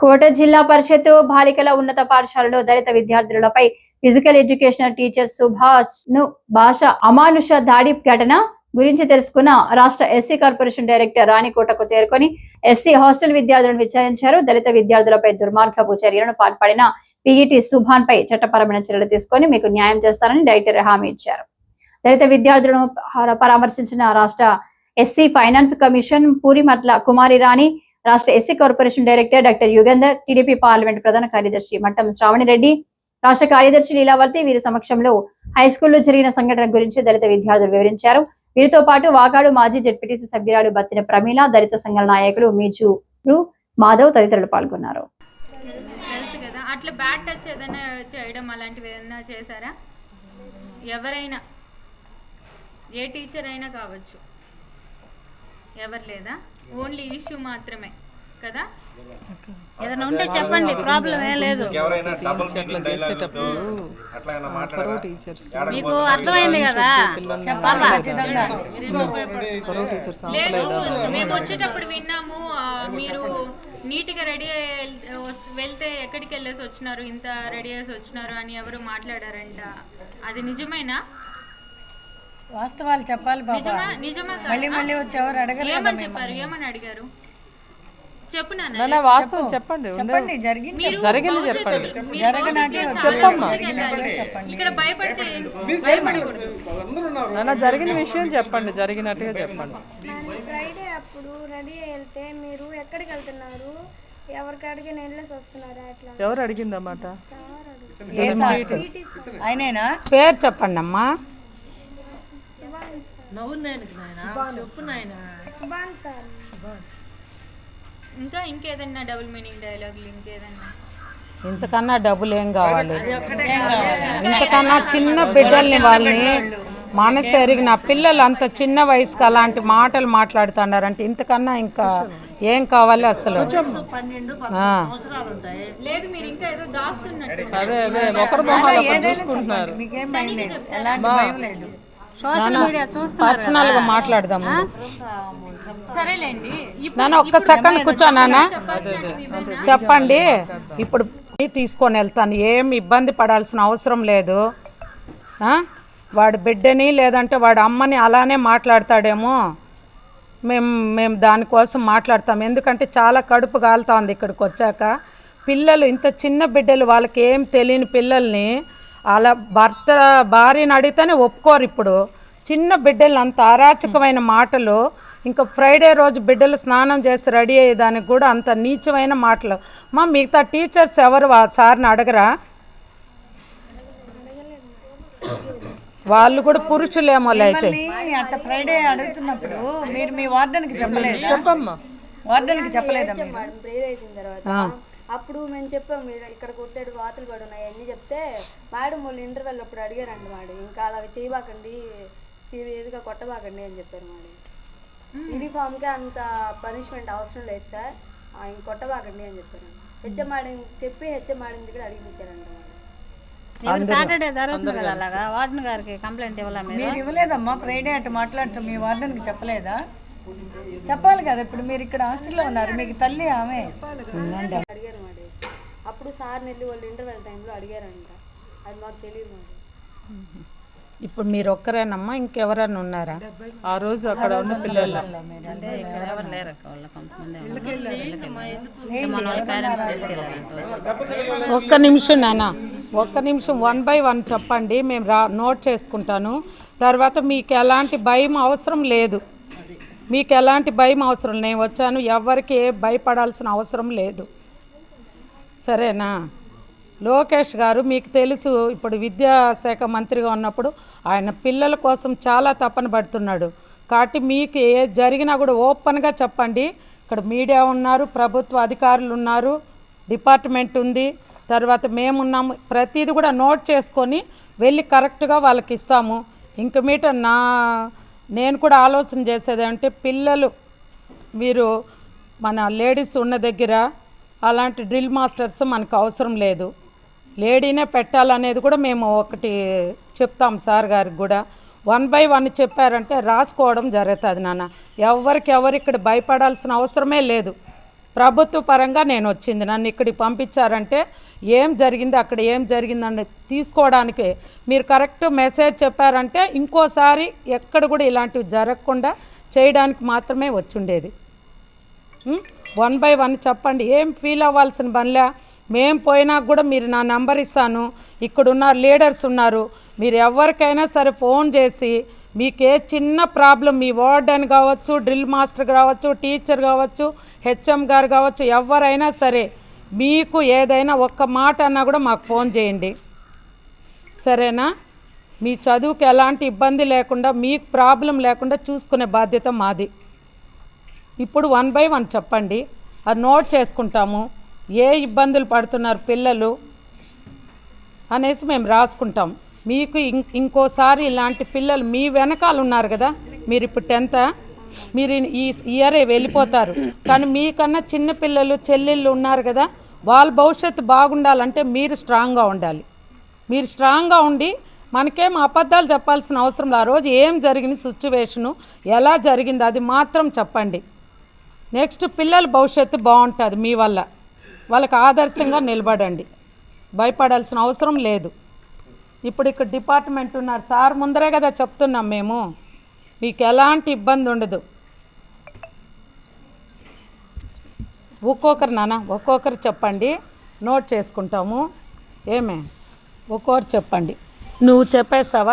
కోట జిల్లా పరిషత్ బాలికల ఉన్నత పాఠశాలలో దళిత విద్యార్థులపై ఫిజికల్ ఎడ్యుకేషనల్ టీచర్ సుభాష్ను భాష అమానుష దాడి ఘటన గురించి తెలుసుకున్న రాష్ట్ర ఎస్సీ కార్పొరేషన్ డైరెక్టర్ రాణికోటకు చేరుకొని ఎస్సీ హాస్టల్ విద్యార్థులను విచారించారు. దళిత విద్యార్థులపై దుర్మార్గపు చర్యలను పాల్పడిన పీఈటీ సుభాన్ పై చట్టపరమైన చర్యలు తీసుకొని మీకు న్యాయం చేస్తారని డైరెక్టర్ హామీ ఇచ్చారు. దళిత విద్యార్థులను పరామర్శించిన రాష్ట్ర SC finance commission Purimatla Kumari Rani రాష్ట్ర SC corporation director doctor Yugandhar TDP parliament ప్రధాన కార్యదర్శి మట్టం శ్రావణి రెడ్డి రాష్ట్ర కార్యదర్శి లీలావర్తి వీరి సమక్షంలో హై స్కూల్లో జరిగిన సంఘటన గురించి దళిత విద్యార్థులు వివరించారు. వీరితో పాటు వాకాడు మాజీ జడ్పీటీసీ సభ్యురాలు బత్తిన ప్రమీల దళిత సంఘాల నాయకులు మీజూరు మాధవ్ తదితరులు పాల్గొన్నారు. అట్లా బ్యాడ్ టచ్ ఏదైనా చేయడం అలాంటివి ఏదైనా చేశారా? ఎవరైనా ఏ టీచర్ అయినా కావచ్చు. ఎవరు లేదా? ఓన్లీ ఇష్యూ మాత్రమే కదా? ఏదైనా ఉంటే చెప్పండి ప్రాబ్లం ఏం లేదు. మీకు? అర్థమైంది కదా? చెప్పాలా? లేదు మేము వచ్చేటప్పుడు విన్నాము మీరు నీట్గా రెడీ వెళ్తే ఎక్కడికి వెళ్ళేసి వచ్చినారు ఇంత రెడీ అయ్యేసి వచ్చినారు అని ఎవరు మాట్లాడారంట? అది నిజమేనా? వాస్తవాలు చెప్పాలి బాబా. నిజమా? నిజమా కాదా? మళ్ళీ మళ్ళీ వచ్చి ఎవరు అడగరు ఏమని చెప్పారు? ఏమని అడిగారు? చెప్పు నాన్న. నాన్న వాస్తవం చెప్పండి చెప్పండి జరిగింది చెప్పండి. జరగనాటి చెప్పమ్మా. ఇక్కడ భయపడితే నాన్న జరిగిన విషయం చెప్పండి జరిగినట్టుగా చెప్పండి. ఫ్రైడే అప్పుడు రెడీ వెళ్తే మీరు ఎక్కడికి వెళ్తున్నారు? ఎవరికాడికి వెళ్ళేసి వస్తున్నారా అట్లా? ఎవరు అడిగిందన్నమాట? ఆయనేనా? పేరు చెప్పండి అమ్మా ఇంకా ఇంకేదన్నా డబుల్ మీనింగ్ డైలాగులు ఇంకేదన్నా? ఇంతకన్నా డబ్బులు ఏం కావాలి? ఇంతకన్నా చిన్న బిడ్డల్ని వాళ్ళని మనసు ఎరిగిన పిల్లలు అంత చిన్న వయసుకి అలాంటి మాటలు మాట్లాడుతున్నారంటే ఇంతకన్నా ఇంకా ఏం కావాలి అసలు? ఆ. లేదు మీరు ఇంకా ఏదో దాస్తున్నట్టు అదే అదే ఒకరి మొహాలు ఒకరు చూసుకుంటున్నారు. పర్సనల్గా మాట్లాడదాం సరేలేండి. నాన్న ఒక్క సెకండ్ కూర్చో నాన్న. చెప్పండి ఇప్పుడు తీసుకొని వెళ్తాను. ఏం ఇబ్బంది పడాల్సిన అవసరం లేదు? వాడి బిడ్డని లేదంటే వాడి అమ్మని అలానే మాట్లాడతాడేమో. మేము మేము దానికోసం మాట్లాడతాం. ఎందుకంటే చాలా కడుపు కాలుతోంది ఇక్కడికి వచ్చాక. పిల్లలు ఇంత చిన్న బిడ్డలు వాళ్ళకి ఏం తెలియని పిల్లల్ని అలా భర్త భార్యని అడిగితేనే ఒప్పుకోరు ఇప్పుడు. చిన్న బిడ్డలు అంత అరాచకమైన మాటలు. ఇంకా ఫ్రైడే రోజు బిడ్డలు స్నానం చేసి రెడీ అయ్యేదానికి కూడా అంత నీచమైన మాటలు. మా మిగతా టీచర్స్ ఎవరు ఆ సార్ని అడగరా? వాళ్ళు కూడా పురుషులేమోలే అయితే. ఫ్రైడే అడుగుతున్నప్పుడు మీరు మీ వార్డెన్కి చెప్పలేదు? చెప్పమ్మా. వార్డెన్కి చెప్పలేదా అప్పుడు మేము చెప్పాం మీరు ఇక్కడ కొట్టాడు వాతలు పడి ఉన్నాయి అన్నీ చెప్తే మేడం వాళ్ళు ఇంటర్వెల్ అప్పుడు అడిగారండి మేడం ఇంకా అలా చేయబాకండి సీరియస్గా కొట్టబాకండి అని చెప్పారు మేడం. యూనిఫామ్కి అంత పనిష్మెంట్ అవసరం లేదు సార్. ఆ, ఇంక కొట్టబాకండి అని చెప్పారు. హెచ్ఎం మేడం చెప్పి హెచ్ఎం మేడం దగ్గర అడిగించారంట మేడం. సాటర్డే జరుగుతుంది కదా అలాగా? వార్డెన్ గారికి కంప్లైంట్ ఇవ్వాలా మీరు? మీరు ఇవ్వలేదమ్మా ఫ్రైడే అటు మాట్లాడుతూ మీ వార్డెన్కి చెప్పలేదా? చెప్పాలి కదా ఇప్పుడు మీరు ఇక్కడ హాస్టల్లో ఉన్నారు మీకు తల్లి ఆమె. అడిగారు అప్పుడు సార్ వెళ్ళి వాళ్ళు ఇంటర్వెల్ టైంలో అడిగారంట. అది మాకు తెలియదు ఇప్పుడు మీరు ఒక్కరేనమ్మా ఇంకెవరైనా ఉన్నారా? ఆ రోజు అక్కడ ఉన్న పిల్లలు. ఒక్క నిమిషం నాన్న ఒక్క నిమిషం వన్ బై వన్ చెప్పండి మేము రా నోట్ చేసుకుంటాను. తర్వాత మీకు ఎలాంటి భయం అవసరం లేదు. మీకు ఎలాంటి భయం అవసరం నేను వచ్చాను. ఎవరికి భయపడాల్సిన అవసరం లేదు. సరేనా? లోకేష్ గారు మీకు తెలుసు ఇప్పుడు విద్యాశాఖ మంత్రిగా ఉన్నప్పుడు ఆయన పిల్లల కోసం చాలా తపన పడుతున్నాడు. కాబట్టి మీకు ఏ జరిగినా కూడా ఓపెన్గా చెప్పండి. ఇక్కడ మీడియా ఉన్నారు ప్రభుత్వ అధికారులు ఉన్నారు డిపార్ట్మెంట్ ఉంది. తర్వాత మేమున్నాము. ప్రతిదీ కూడా నోట్ చేసుకొని వెళ్ళి కరెక్ట్గా వాళ్ళకి ఇస్తాము. ఇంక మీట నా నేను కూడా ఆలోచన చేసేది అంటే పిల్లలు మీరు మన లేడీస్ ఉన్న దగ్గర అలాంటి డ్రిల్ మాస్టర్స్ మనకు అవసరం లేదు. లేడీనే పెట్టాలనేది కూడా మేము ఒకటి చెప్తాం సార్ గారికి కూడా. వన్ బై వన్ చెప్పారంటే రాసుకోవడం జరుగుతుంది నాన్న. ఎవరికి ఎవరు ఇక్కడ భయపడాల్సిన అవసరమే లేదు. ప్రభుత్వ పరంగా నేను వచ్చింది. నన్ను ఇక్కడికి పంపించారంటే ఏం జరిగింది అక్కడ ఏం జరిగిందని తీసుకోవడానికి. మీరు కరెక్ట్ మెసేజ్ చెప్పారంటే ఇంకోసారి ఎక్కడ కూడా ఇలాంటివి జరగకుండా చేయడానికి మాత్రమే వచ్చుండేది. వన్ బై వన్ చెప్పండి. ఏం ఫీల్ అవ్వాల్సిన పనిలే? మేం పోయినా కూడా మీరు నా నంబర్ ఇస్తాను. ఇక్కడున్న లీడర్స్ ఉన్నారు. మీరు ఎవరికైనా సరే ఫోన్ చేసి మీకు ఏ చిన్న ప్రాబ్లం మీ వార్డెన్ కావచ్చు డ్రిల్ మాస్టర్ కావచ్చు టీచర్ కావచ్చు హెచ్ఎం గారు కావచ్చు ఎవరైనా సరే మీకు ఏదైనా ఒక్క మాట అన్నా కూడా మాకు ఫోన్ చేయండి. సరేనా? మీ చదువుకి ఎలాంటి ఇబ్బంది లేకుండా మీకు ప్రాబ్లం లేకుండా చూసుకునే బాధ్యత మాది. ఇప్పుడు వన్ బై వన్ చెప్పండి. అది నోట్ చేసుకుంటాము. ఏ ఇబ్బందులు పడుతున్నారు పిల్లలు అనేసి మేము రాసుకుంటాం. మీకు ఇం ఇంకోసారి ఇలాంటి పిల్లలు మీ వెనకాల ఉన్నారు కదా? మీరు ఇప్పుడు టెన్త్ మీరు ఈ ఇయరే వెళ్ళిపోతారు. కానీ మీకన్నా చిన్న పిల్లలు చెల్లెళ్ళు ఉన్నారు కదా? వాళ్ళ భవిష్యత్తు బాగుండాలంటే మీరు స్ట్రాంగ్గా ఉండాలి. మీరు స్ట్రాంగ్గా ఉండి మనకేం అబద్ధాలు చెప్పాల్సిన అవసరం ఆ రోజు ఏం జరిగింది సిచ్యువేషను ఎలా జరిగింది అది మాత్రం చెప్పండి. నెక్స్ట్ పిల్లల భవిష్యత్తు బాగుంటుంది మీ వల్ల. వాళ్ళకి ఆదర్శంగా నిలబడండి. భయపడాల్సిన అవసరం లేదు. ఇప్పుడు ఇక్కడ డిపార్ట్మెంట్ ఉన్నారు. సార్ ముందరే కదా చెప్తున్నాం మేము. మీకు ఎలాంటి ఇబ్బంది ఉండదు. ఒక్కొక్కరు నాన్న ఒక్కొక్కరు చెప్పండి. నోట్ చేసుకుంటాము. ఏమే? ఒక్కొక్కరు చెప్పండి. నువ్వు చెప్పేస్తావా